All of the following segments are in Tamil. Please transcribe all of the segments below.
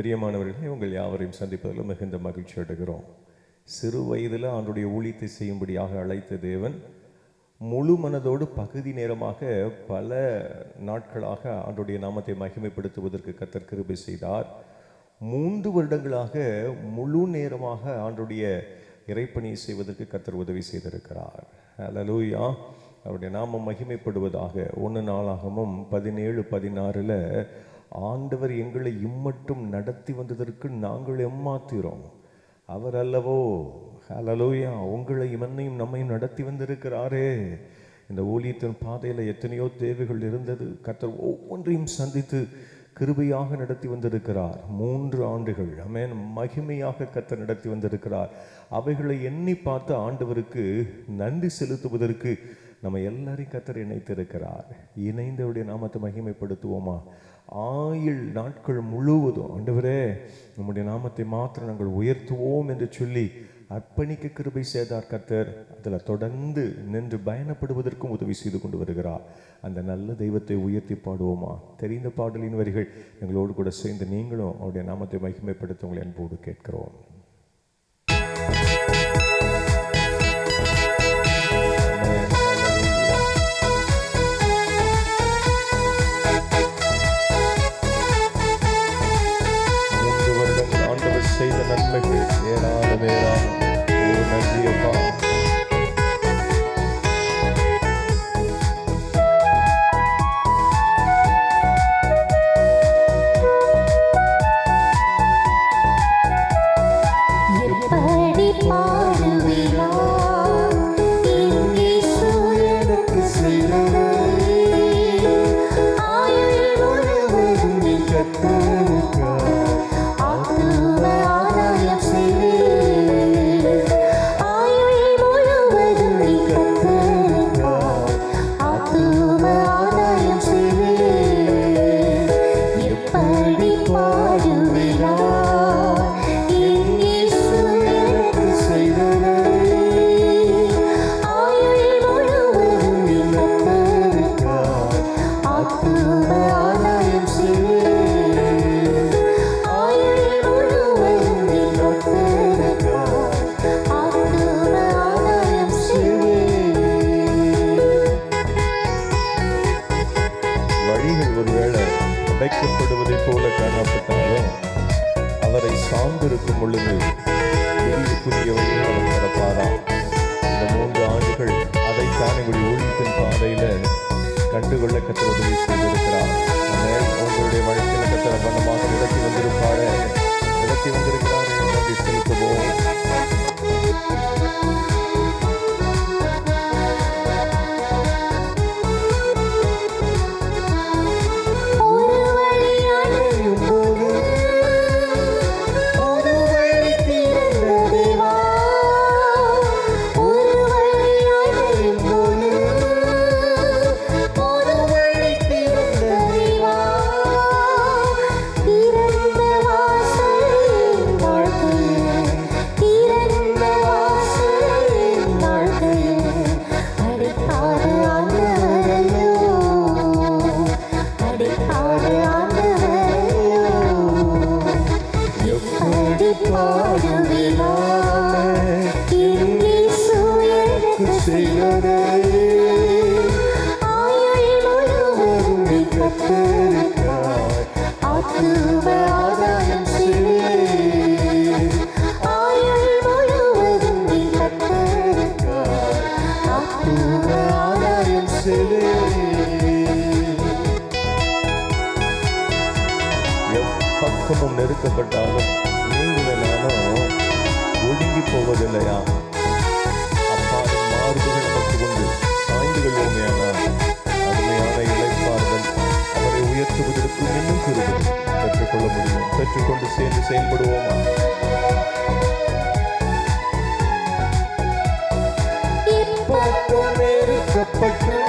பிரியமானவர்களே உங்கள் யாவரையும் சந்திப்பதில் மிகுந்த மகிழ்ச்சி அடைகிறோம். சிறு வயதில் ஆண்டுடைய ஊழியத்தை செய்யும்படியாக அழைத்த தேவன் முழு மனதோடு பகுதி நேரமாக பல நாட்களாக ஆண்டுடைய நாமத்தை மகிமைப்படுத்துவதற்கு கத்தர் கிருபை செய்தார். மூன்று வருடங்களாக முழு நேரமாக ஆண்டுடைய இறைப்பணியை செய்வதற்கு கத்தர் உதவி செய்திருக்கிறார். அலலூயா அவருடைய நாமம் மகிமைப்படுவதாக ஒன்று நாளாகவும் பதினேழு பதினாறில் ஆண்டவர் எங்களை இம்மட்டும் நடத்தி வந்ததற்கு நாங்கள் எம்மாத்திரோம். அவர் அல்லவோ ஹalleluya உங்களை இவனையும் நம்மையும் நடத்தி வந்திருக்கிறாரே. இந்த ஊழியத்தின் பாதையில் எத்தனையோ தேவைகள் இருந்தது. கத்தர் ஒவ்வொன்றையும் சந்தித்து கிருபையாக நடத்தி வந்திருக்கிறார். மூன்று ஆண்டுகள் அமேன் மகிமையாக கத்தர் நடத்தி வந்திருக்கிறார். அவைகளை எண்ணி பார்த்து ஆண்டவருக்கு நன்றி செலுத்துவதற்கு நம்ம எல்லாரையும் கத்தர் இணைத்திருக்கிறார். இணைந்தவருடைய நாமத்தை மகிமைப்படுத்துவோமா? ஆயுள் நாட்கள் முழுவதும் ஆண்டவரே நம்முடைய நாமத்தை மாத்திரம் நாங்கள் உயர்த்துவோம் என்று சொல்லி அர்ப்பணிக்க கிருபை செய்தார் கத்தர். அதில் தொடர்ந்து நின்று பயணப்படுவதற்கும் உதவி செய்து கொண்டு வருகிறார். அந்த நல்ல தெய்வத்தை உயர்த்தி பாடுவோமா? தெரிந்த பாடலின் வரிகள் எங்களோடு கூட சேர்ந்து நீங்களும் அவருடைய நாமத்தை மகிமைப்படுத்த உங்களை அன்போடு கேட்கிறோம். வழிகள் ஒருவேளை அடைக்கப்படுவதைப் போல காணப்பட்டாலும் அவரை சார்ந்திருக்கும் பொழுது புதிய வழிகள் அவர் திறப்பாரா இந்த மூன்று ஆண்டுகள் அதைத்தான் எங்களுடைய ஊழியத்தின் பாதையில் கண்டுகொள்ள கத்திர உதவி செய்திருக்கிறார். உங்களுடைய வழக்கில் கத்திர வண்ணமாக நடத்தி வந்திருப்பாரு. நடத்தி வந்திருக்கிறார் நன்றி செலுத்துவோம். நெருக்கப்பட்டாலும் நீங்கள் நானும் ஒடுங்கி போவதில்லையா? அப்பாவின் மார்புகள் நமக்கு உண்டு. சாய்ந்து கொள்வோமையானால் அருமையான இழைப்பார்கள் அவரை உயர்த்துவதற்கு இன்னும் கிருபை பெற்றுக்கொள்ள முடியும். பெற்றுக்கொண்டு சேர்ந்து செயல்படுவோமா? இப்பக்கம்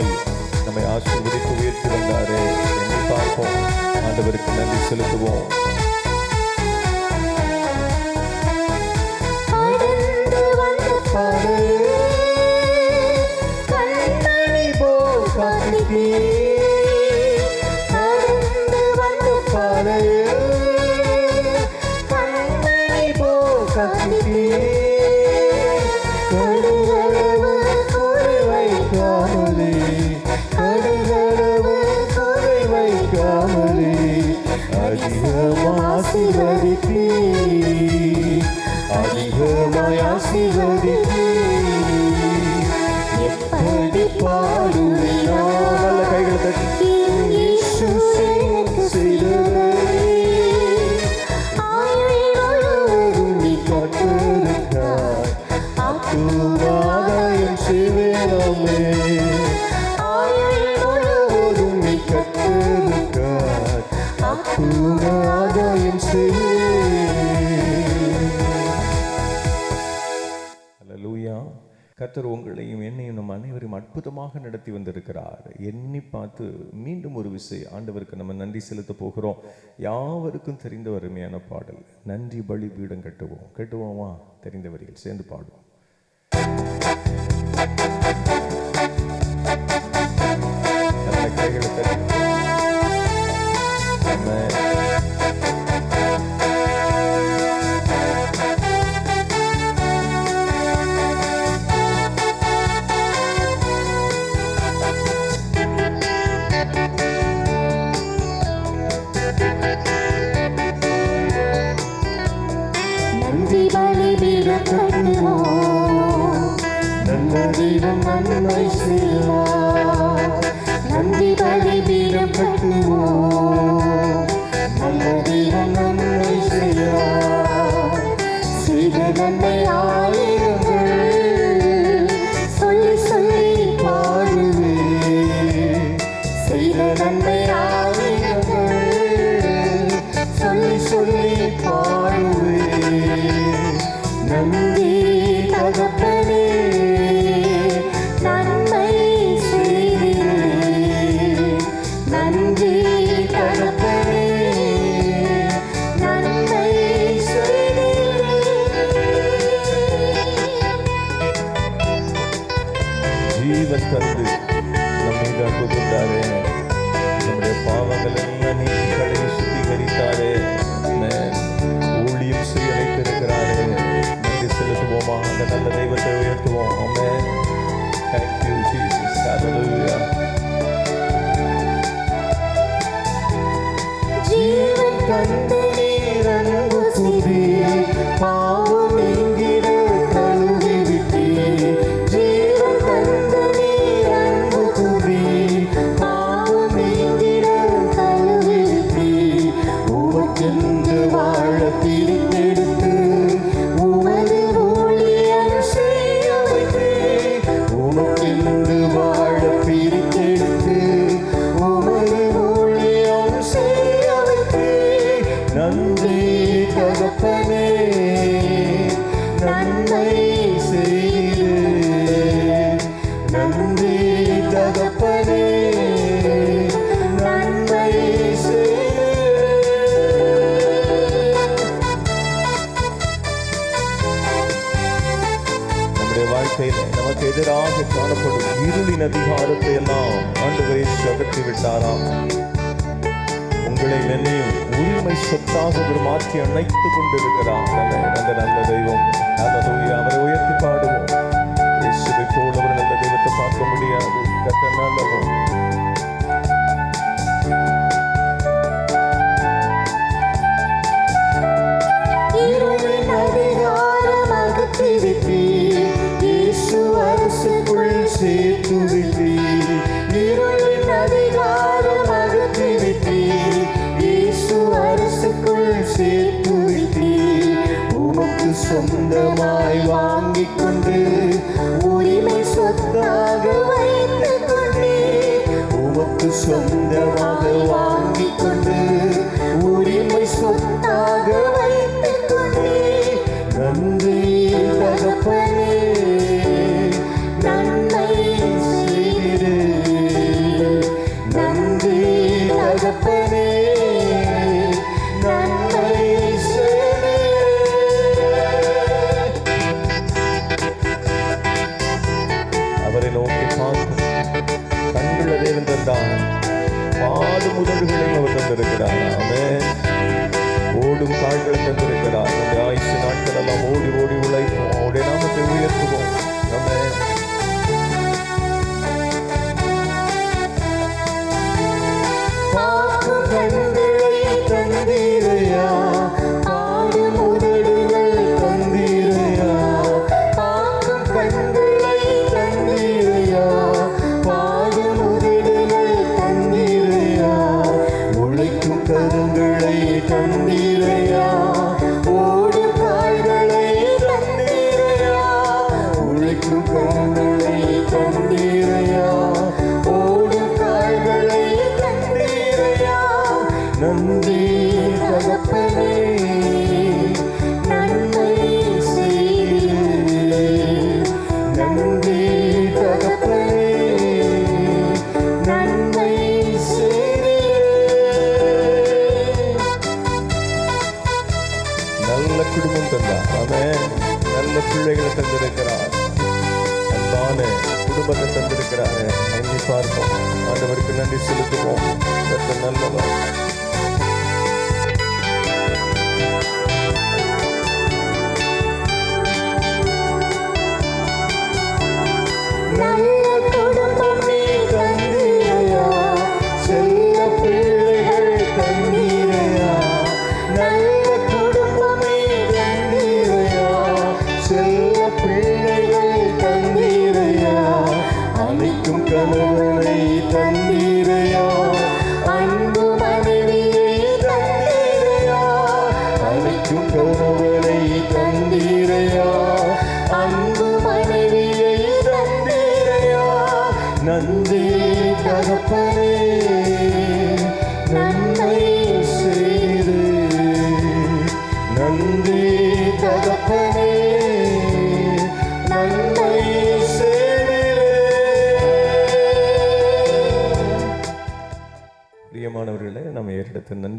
அப்பை நம்மை ஆசீர்வதித்து உயர்த்தி வந்தாரே எண்ணி பார்ப்போம்? ஆண்டவருக்கு நன்றி செலுத்துவோம். Hallelujah. हरि प्रिय हरि मायासि हरि கத்தர் உங்களையும் என்னையும் நம் அனைவரையும் அற்புதமாக நடத்தி வந்திருக்கிறார். எண்ணி பார்த்து மீண்டும் ஒரு விஷயம் ஆண்டவருக்கு நம்ம நன்றி செலுத்த போகிறோம். யாவருக்கும் தெரிந்த வறுமையான பாடல். நன்றி பலி பீடம் கட்டுவோம். கட்டுவோமா? தெரிந்த வரிகள் சேர்ந்து பாடுவோம். கைகளை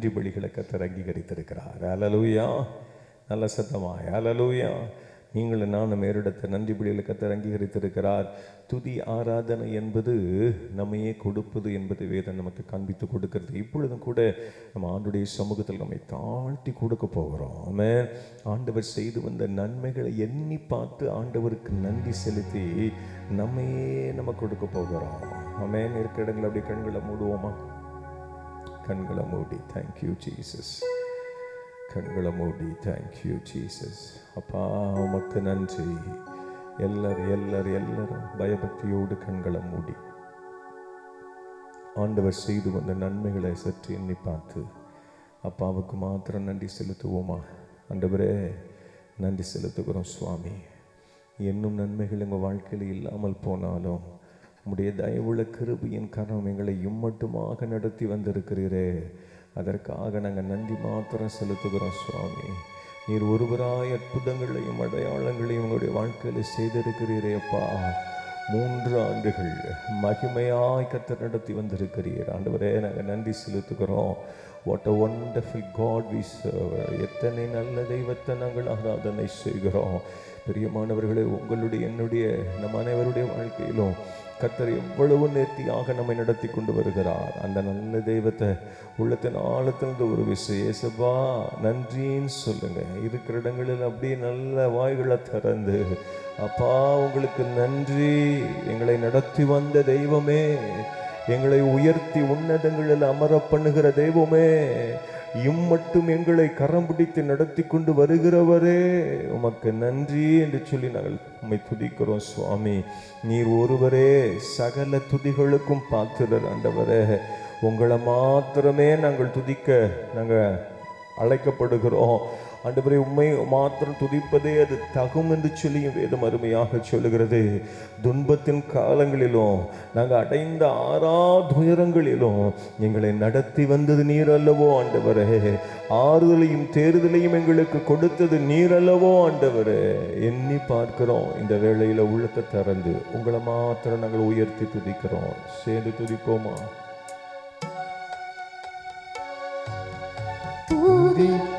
நன்றி பலிகளை கத்தர் அங்கீகரித்திருக்கிறார். அலலூயா நல்ல சத்தமாய். அலலூயா நீங்கள் நானும் மேரிடத்தை நன்றி பலிகளை கத்தர் அங்கீகரித்திருக்கிறார். துதி ஆராதனை என்பது நம்மையே கொடுப்பது என்பது வேதம் நமக்கு காண்பித்து கொடுக்கிறது. இப்பொழுதும் கூட நம்ம ஆண்டுடைய சமூகத்தில் நம்மை தாழ்த்தி கொடுக்க போகிறோம். ஆண்டவர் செய்து வந்த நன்மைகளை எண்ணி பார்த்து ஆண்டவருக்கு நன்றி செலுத்தி நம்மையே நம்ம கொடுக்க போகிறோம். ஆமே இருக்கிற இடங்களை அப்படியே கண்களை மூடுவோமா? கண்களை மூடி. தேங்க்யூ ஜீசஸ் கண்களை மூடி. தேங்க்யூ ஜீசஸ் அப்பா உமக்கு நன்றி. எல்லாரும் எல்லாரும் எல்லாரும் பயபக்தியோடு கண்களை மூடி. ஆண்டவர் செய்து வந்த நன்மைகளை சற்று எண்ணி பார்த்து அப்பாவுக்கு மாத்திரம் நன்றி செலுத்துவோமா? ஆண்டவரே நன்றி செலுத்துகிறோம் சுவாமி. என்னும் நன்மைகள் எங்கள் வாழ்க்கையில் இல்லாமல் போனாலும் உம்முடைய தயவுள்ள கிருபையின் கரம் எங்களை இம்மட்டுமாக நடத்தி வந்திருக்கிறீரே. அதற்காக நாங்கள் நன்றி மாத்திரம் செலுத்துகிறோம் சுவாமி. நீர் ஒருவராய் அற்புதங்களையும் அடையாளங்களையும் உங்களுடைய வாழ்க்கையில் செய்திருக்கிறீரே அப்பா. மூன்று ஆண்டுகள் மகிமையாய் கத்தர் நடத்தி வந்திருக்கிறீர். ஆண்டவரே நாங்கள் நன்றி செலுத்துகிறோம். What a wonderful God we எத்தனை நல்ல தெய்வத்தை நாங்கள் ஆராதனை செய்கிறோம். பிரியமானவர்களே உங்களுடைய என்னுடைய நம் அனைவருடைய வாழ்க்கையிலும் கத்தர் எவ்வளவு நேர்த்தியாக நம்மை நடத்தி கொண்டு வருகிறார். அந்த நல்ல தெய்வத்தை உள்ளத்தின் ஆழத்திலிருந்து ஒரு விசேஷபா நன்றின்னு சொல்லுங்க. இருக்கிற இடங்களில் அப்படியே நல்ல வாய்களை திறந்து அப்பா உங்களுக்கு நன்றி. எங்களை நடத்தி வந்த தெய்வமே. எங்களை உயர்த்தி உன்னதங்களில் அமர பண்ணுகிற தெய்வமே. இம்மட்டும் எங்களை கரம் பிடித்து நடத்தி கொண்டு வருகிறவரே. உமக்கு நன்றி என்று சொல்லி நாங்கள் உம்மை துதிக்கிறோம் சுவாமி. நீர் ஒருவரே சகல துதிகளுக்கும் பாத்திரர் ஆண்டவரே. உங்களை மாத்திரமே நாங்கள் துதிக்க நாங்கள் அழைக்கப்படுகிறோம். ஆண்டவரே உண்மை மாத்திரம் துதிப்பதே அது தகும் என்று சொல்லியும் வேதம் அருமையாக சொல்லுகிறது. துன்பத்தின் காலங்களிலும் நாங்கள் அடைந்த ஆறா துயரங்களிலும் எங்களை நடத்தி வந்தது நீர் அல்லவோ ஆண்டவரே. ஆறுதலையும் தேர்தலையும் எங்களுக்கு கொடுத்தது நீர் அல்லவோ ஆண்டவரே. எண்ணி பார்க்கிறோம் இந்த வேளையில் உள்ளத்தை திறந்து உங்களை மாத்திரம் நாங்கள் உயர்த்தி துதிக்கிறோம். சேர்ந்து துதிப்போமா? துதிப்பேன்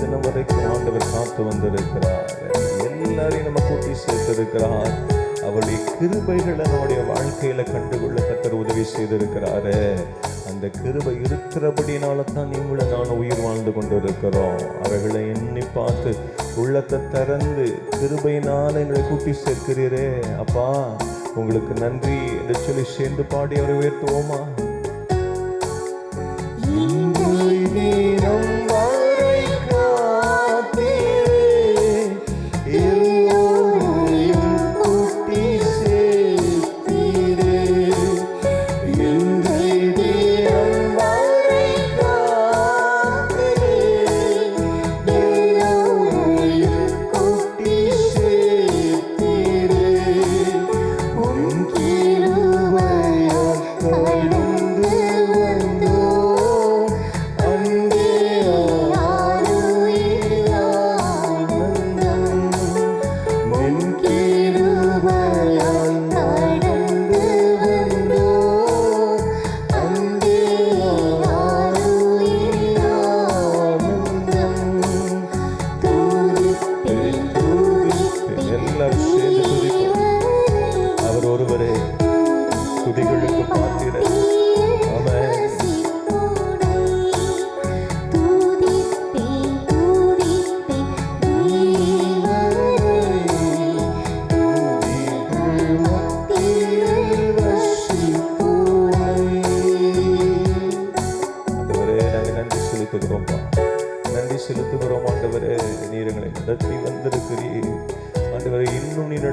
தினம் வரைக்கும் ஆண்டவர் காத்து வந்திருக்கிறார். எல்லாரையும் நம்ம கூட்டி சேர்த்திருக்கிறார். அவருடைய கிருபைகளை நம்முடைய வாழ்க்கையில கண்டுகொள்ள கத்தர் உதவி செய்திருக்கிறாரு. அந்த கிருபை இருக்கிறபடினால தான் நீங்களும் நான் உயிர் வாழ்ந்து கொண்டிருக்கிறோம். அவைகளை எண்ணி பார்த்து உள்ளத்தை திறந்து கிருபையினால் எங்களை கூட்டி சேர்க்கிறீரே. அப்பா உங்களுக்கு நன்றி. என்று சொல்லி சேர்ந்து பாடி அவரை உயர்த்துவோமா?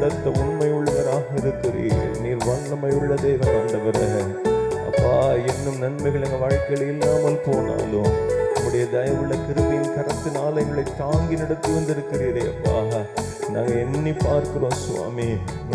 நடத்த உண்மை உள்ளவராக இருக்கிறீர். நீர் வல்லமை உள்ள தெய்வம் ஆண்டவர. அப்பா இன்னும் நன்மைகள் எங்கள் வாழ்க்கையில் இல்லாமல் போனாலும் உங்களுடைய தயவுள்ள கிருபியின் கரத்தினால் எங்களை தாங்கி நடத்தி வந்திருக்கிறீரே அப்பா. நாங்கள் எண்ணி பார்க்கிறோம் சுவாமி.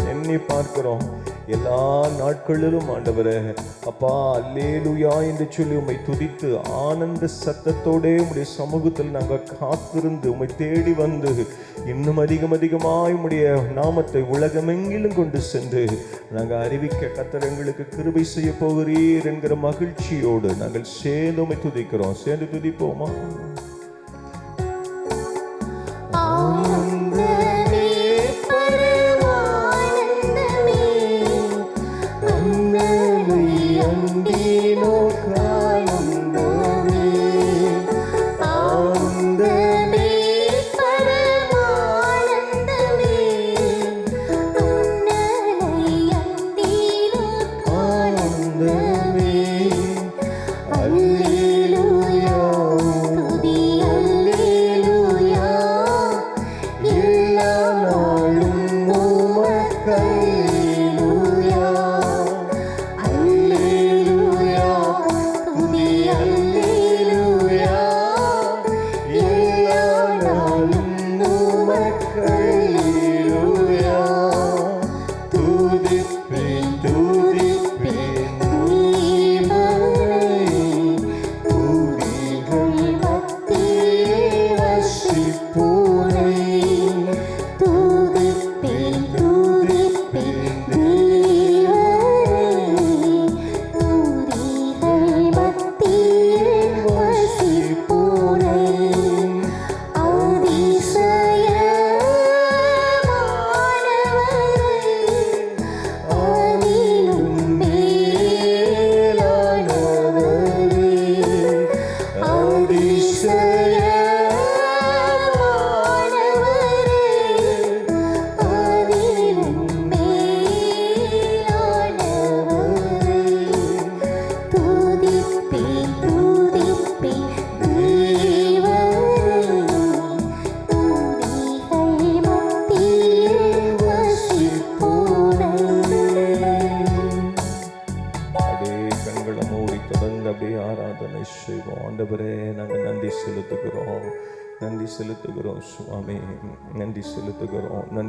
எண்ணி பார்க்கிறோம். எல்லா நாட்களிலும் ஆண்டவரே. அப்பா அல்லேலுயா என்று சொல்லி உம்மை துதித்து ஆனந்த சத்தத்தோடே உடைய சமூகத்தில் நாங்கள் காத்திருந்து உம்மை தேடி வந்து இன்னும் அதிகம் அதிகமாய் உடைய நாமத்தை உலகமெங்கிலும் கொண்டு சென்று நாங்கள் அறிவிக்க கத்தர் எங்களுக்கு கிருபை செய்ய போகிறீர் என்கிற மகிழ்ச்சியோடு நாங்கள் சேர்ந்துமை துதிக்கிறோம். சேர்ந்து துதிப்போமா?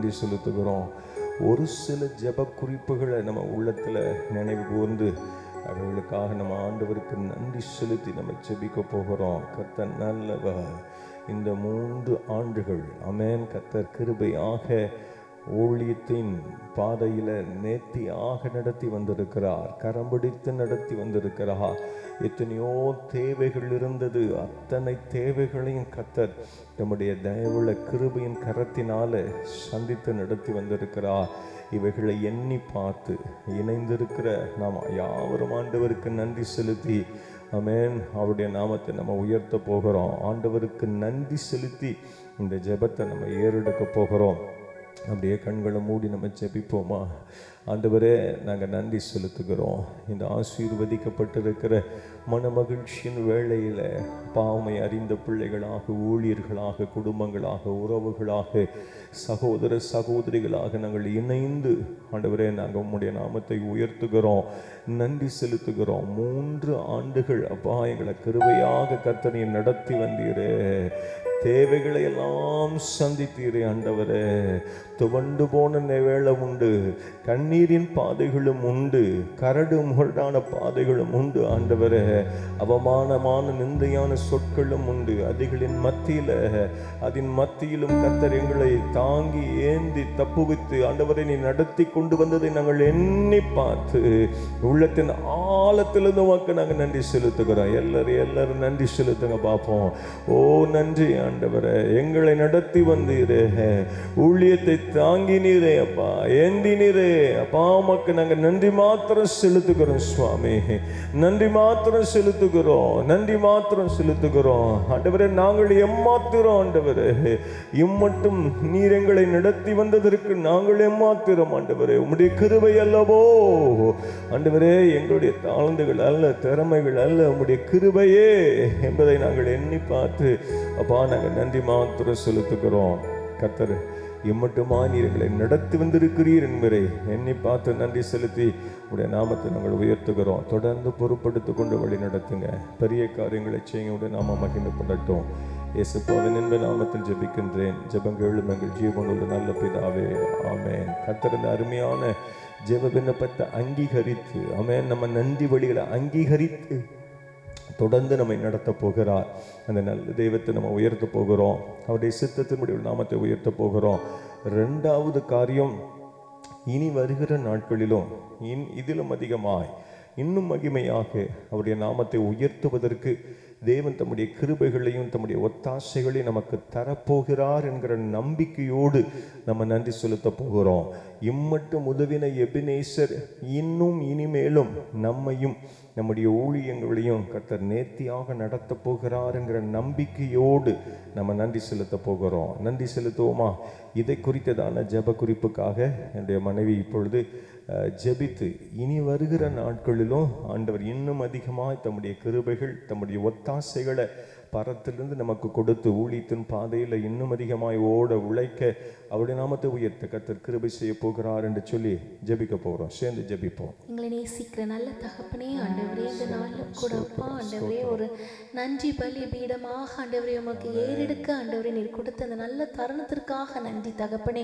நன்றி செலுத்துகிறோம். ஒரு சில ஜெப குறிப்புகளை நம்ம உள்ளத்தில் நினைவு கூர்ந்து அவர்களுக்காக நம்ம ஆண்டவருக்கு நன்றி செலுத்தி நம்ம ஜெபிக்க போகிறோம். கர்த்தர் நல்லவர். இந்த மூன்று ஆண்டுகள். அமேன் கத்தர் கிருபையாக ஊழியத்தின் பாதையில நேர்த்தியாக நடத்தி வந்திருக்கிறார். கரம் பிடித்து நடத்தி வந்திருக்கிறார். எத்தனையோ தேவைகள் இருந்தது. அத்தனை தேவைகளையும் கத்தர் நம்முடைய தயவுள்ள கிருபையின் கரத்தினால சந்தித்து நடத்தி வந்திருக்கிறார். இவைகளை எண்ணி பார்த்து இணைந்திருக்கிற நாம் யாவரும் ஆண்டவருக்கு நன்றி செலுத்தி அமேன் அவருடைய நாமத்தை நம்ம உயர்த்த போகிறோம். ஆண்டவருக்கு நன்றி செலுத்தி இந்த ஜெபத்தை நம்ம ஏறெடுக்க போகிறோம். அப்படியே கண்களை மூடி நம்ம ஜெபிப்போமா? ஆண்டவரே நாங்கள் நன்றி செலுத்துகிறோம். இந்த ஆசீர்வதிக்கப்பட்டிருக்கிற மனமகிழ்ச்சியின் வேளையில் பாவமை அறிந்த பிள்ளைகளாக ஊழியர்களாக குடும்பங்களாக உறவுகளாக சகோதர சகோதரிகளாக நாங்கள் இணைந்து ஆண்டவரே நாங்கள் உம்முடைய நாமத்தை உயர்த்துகிறோம் நன்றி செலுத்துகிறோம். மூன்று ஆண்டுகள் அப்பா எங்களை கிருபையாக கர்த்தனை நடத்தி வந்தீரே. தேவைகளை எல்லாம் சந்தித்தீரே ஆண்டவரே. துவண்டு போன வேளை உண்டு. கண்ணீரின் பாதைகளும் உண்டு. கரடு முரடான பாதைகளும் உண்டு ஆண்டவரே. அவமானமான நிந்தையான சொற்களும் உண்டு. அதிகளின் மத்தியில அதன் மத்தியிலும் கத்தர் எங்களை தாங்கி ஏந்தி தப்புவித்து ஆண்டவரை நீ நடத்தி கொண்டு வந்ததை நாங்கள் எண்ணி பார்த்து உள்ளத்தின் ஆழத்திலிருந்து வாக்கு நாங்கள் நன்றி செலுத்துகிறோம். எல்லாரும் எல்லாரும் நன்றி செலுத்துங்க பார்ப்போம். ஓ நன்றி ஆண்டவரே எங்களை நடத்தி வந்தீரே ஊழியத்தை தாங்கினீரே அப்பா ஏந்தினீரே. அப்பா உமக்கு நாங்கள் நன்றி மாத்திரம் செலுத்துகிறோம் சுவாமி. நன்றி மாத்திரம் செலுத்துகிறோம் நன்றி மாத்திரம் செலுத்துகிறோம். ஆண்டவரே நாங்கள் எம்மாத்திரம் ஆண்டவரே. இம்மட்டும் நீர் எங்களை நடத்தி வந்ததற்கு நாங்கள் எம்மாத்திரம் ஆண்டவரே. உம்முடைய கிருவை அல்லவோ. ஆண்டவரே எங்களுடைய தாழ்ந்துகள் அல்ல திறமைகள் அல்ல உம்முடைய கிருபையே என்பதை நாங்கள் எண்ணி பார்த்து அப்பா நாங்கள் நன்றி மாத்திரம் செலுத்துகிறோம். கத்தர் இம்மட்டுமா நீர் எங்களை நடத்தி வந்திருக்கிறீர் என்பதை எண்ணி பார்த்து நன்றி செலுத்தி உடைய நாமத்தை நாங்கள் உயர்த்துகிறோம். தொடர்ந்து பொறுப்படுத்திக் கொண்டு வழி நடத்துங்க. பெரிய காரியங்களை செய்யுங்க. உடைய நாம மகிழ்ந்து பண்ணட்டும் இயேசு பாவின் என்ப நாமத்தில் ஜெபிக்கின்றேன். ஜெபங்கள் எங்கள் ஜீவனுள்ள நல்ல பிதாவே. ஆமேன். கத்திருந்த அருமையான ஜெப விண்ணப்பத்தை அங்கீகரித்து ஆமேன் நம்ம நன்றி வழிகளை அங்கீகரித்து தொடர்ந்து நம்மை நடத்த போகிறார். அந்த நல்ல தெய்வத்தை நம்ம உயர்த்த போகிறோம். அவருடைய சித்தத்தினுடைய நாமத்தை உயர்த்த போகிறோம். ரெண்டாவது காரியம் இனி வருகிற நாட்களிலும் இன் இதிலும் அதிகமாய் இன்னும் மகிமையாக அவருடைய நாமத்தை உயர்த்துவதற்கு தேவன் தம்முடைய கிருபைகளையும் தம்முடைய ஒத்தாசைகளையும் நமக்கு தரப்போகிறார் என்கிற நம்பிக்கையோடு நம்ம நன்றி செலுத்த போகிறோம். இம்மட்டும் உதவின எபினேசர் இன்னும் இனிமேலும் நம்மையும் நம்முடைய ஊழியங்களையும் கர்த்தர் நேர்த்தியாக நடத்த போகிறார் என்கிற நம்பிக்கையோடு நம்ம நன்றி செலுத்த போகிறோம். நன்றி செலுத்துவோமா? இதை குறித்ததான ஜெப குறிப்புக்காக என்னுடைய மனைவி இப்பொழுது ஜெபித்து இனி வருகிற நாட்களிலும் ஆண்டவர் இன்னும் அதிகமாக தம்முடைய கிருபைகள் தம்முடைய ஒத்தாசைகளை பரத்திலிருந்து நமக்கு கொடுத்து ஊழியத்தின் பாதையில் இன்னும் அதிகமாய் ஓட உழைக்க அவருடைய நாமத்தை உயர்த்த கர்த்தர் கிருபை செய்ய போகிறார் என்று சொல்லி ஜெபிக்க போகிறோம் சேர்ந்து ஜெபிப்போம். எங்களை நேசிக்கிற நல்ல தகப்பனே ஆண்டவரே இந்த நாளிலும் கூட அப்பா ஆண்டவரே ஒரு நன்றி பலி பீடமாக ஆண்டவரே உமக்கு ஏறெடுக்க ஆண்டவரே நீர் கொடுத்த அந்த நல்ல தருணத்திற்காக நன்றி தகப்பனே.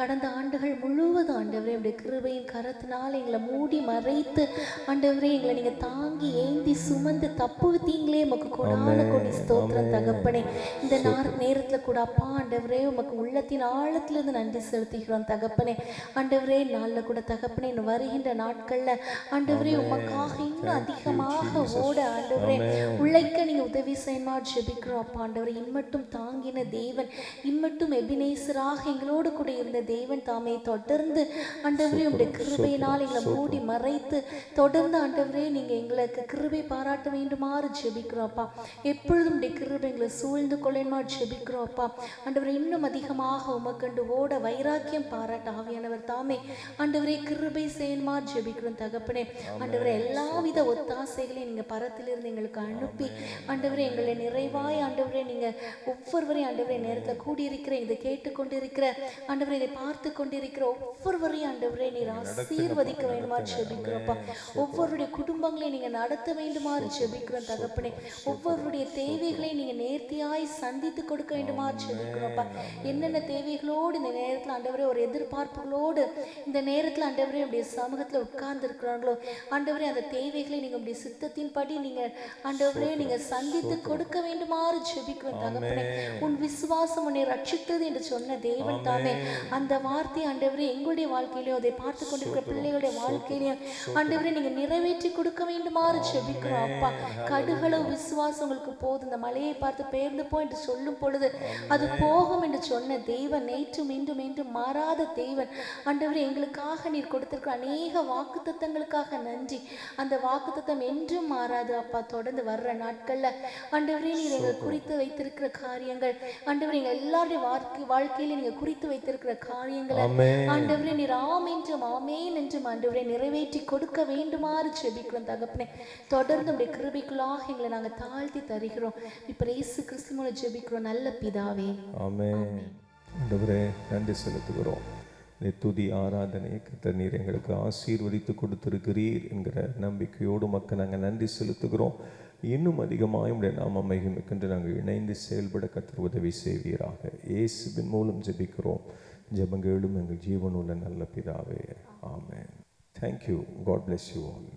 கடந்த ஆண்டுகள் முழுவதும் ஆண்டவரே உடைய கிருபையின் கரத்தினால் எங்களை மூடி மறைத்து ஆண்டவரே எங்களை நீங்க தாங்கி ஏந்தி சுமந்து தப்புவித்தீங்களே உமக்கு கொடான கொடி ஸ்தோத்திரம் தகப்பனே. இந்த நார் நேரத்துல கூட அப்பா ஆண்டவரே உமக்கு உள்ளத்தின் ஆழத்திலிருந்து நன்றி செலுத்துகிறோம். தகப்பனே ஆண்டவரே நாளில் கூட தகப்பனே வருகின்ற நாட்கள்ல ஆண்டவரே உமக்காக இன்னும் அதிகமாக ஓட ஆண்டவரே உழைக்க நீங்க உதவி செய்யணுமா ஜெபிக்கிறோம். அப்பா ஆண்டவரே இம்மட்டும் தாங்கின தேவன் இம்மட்டும் எபினேசராக எங்களோடு கூட இருந்த தேவன் தாமே தொடர்ந்து ஆண்டவரே உங்களுடைய கிருபையினால் எங்களை மூடி மறைத்து தொடர்ந்து ஆண்டவரே நீங்க எங்களுக்கு கிருபை பாராட்ட வேண்டுமாறு ஜெபிக்கிறோம் அப்பா. எப்பொழுதும் உடைய கிருபை எங்களை சூழ்ந்து கொள்ளணுமா ஜெபிக்கிறோம் அப்பா. ஆண்டவரே இன்னும் அதிகமாக உமக்கண்டு ஓட வைராக்கியம் பாராட்ட ஆவியானவர் தாமே. ஆண்டவரே கிருபை செய்யணுமா ஜெபிக்கிறோம் தகப்பனே. ஆண்டவரே எல்லாவித ஒத்தாசைகளையும் நீங்க பரத்திலிருந்து எங்களுக்கு அனுப்பி. ஆண்டவரே எங்களை நிறைவாய் ஆண்டவரே நீங்க ஒவ்வொருவரையும் ஆண்டவரே நேரத்தில் கூடியிருக்கிற இதை கேட்டுக்கொண்டிருக்கிற ஆண்டவரே இதை பார்த்து கொண்டிருக்கிற ஒவ்வொருவரையும் ஆண்டவரே நீர் ஆசீர்வதிக்க வேண்டுமா ஜெபிக்கிறோம்ப்பா. ஒவ்வொருடைய குடும்பங்களையும் நீங்க நடத்த வேண்டுமாறு ஜெபிக்கிறோம் தகப்பனே. ஒவ்வொருடைய தேவைகளையும் நீங்க நேர்த்தியாய் சந்தித்து கொடுக்க வேண்டுமா ஜெபிக்கிறோம்ப்பா. என்னென்ன தேவைகளோடு இந்த நேரத்தில் ஆண்டவரே ஒரு எதிர்பார்ப்புகளோடு இந்த நேரத்தில் ஆண்டவரே உடைய சமூகத்தில் உட்கார்ந்து இருக்கிறாங்களோ ஆண்டவரே அந்த தேவைகளை நீங்க உடைய சித்தத்தின்படி நீங்க ஆண்டவரே நீங்க சந்தித்து கொடுக்க வேண்டுமாறு ஜெபிக்கிறோம் தகப்பனே. உன் விசுவாசம் உன்னை ரட்சித்தது என்று சொன்ன தேவன் தாமே. அந்த வார்த்தை ஆண்டவரே எங்களுடைய வாழ்க்கையிலும் அதை பார்த்து கொண்டிருக்கிற பிள்ளைகளுடைய வாழ்க்கையிலையும் ஆண்டவரே நீங்க நிறைவேற்றி கொடுக்க வேண்டுமாறு ஜெபிக்கிறோம். அப்பா கடுகளவு விசுவாசம் உங்களுக்கு போதும். இந்த மலையை பார்த்து பெயர்ந்து போ என்று சொல்லும் பொழுது அது போகும் என்று சொன்ன தேவன் நேற்று மீண்டும் மீண்டும் மாறாத தேவன். ஆண்டவரே எங்களுக்காக நீர் கொடுத்திருக்கிற அநேக வாக்குத்தத்தங்களுக்காக நன்றி. அந்த வாக்குத்தத்தம் என்றும் மாறாது அப்பா தொடர்ந்து வர்ற நாட்கள்ல. ஆண்டவரே நீர் எங்கள் குறித்து வைத்திருக்கிற காரியங்கள். ஆண்டவரே எங்க எல்லாருடைய வாழ்க்கை வாழ்க்கையில நீங்க குறித்து வைத்திருக்கிற காரியங்களை. ஆண்டவரே நீர் ஆம் என்றும் ஆமேன் என்றும் ஆண்டவரே நிறைவேற்றி கொடுக்க வேண்டுமாறு ஜெபிக்கிறோம் தகப்பனே. தொடர்ந்து உடைய கிருபைக்குள்ளாக எங்களை நாங்க தாழ்த்தி தருகிறோம். இப்ப இயேசு கிறிஸ்து மூலம் ஜெபிக்கிறோம் நல்ல பிதாவே. ஆமென். ஆண்டவரே நன்றி செலுத்துகிறோம். இந்த துதி ஆராதனை கர்த்தர் நீர் எங்களுக்கு ஆசீர்வதித்து கொடுத்திருக்கிறீர் என்கிற நம்பிக்கையோடு மக்கள் நாங்கள் நன்றி செலுத்துகிறோம். இன்னும் அதிகமாக உடைய நாம மகிமைக்கென்று நாங்கள் இணைந்து செயல்பட கத்திர உதவி செய்வீராக. இயேசுவின் மூலம் ஜெபிக்கிறோம். ஜெபங்களும் எங்கள் ஜீவனுள்ள நல்ல பிதாவே. Amen. Thank you God bless you all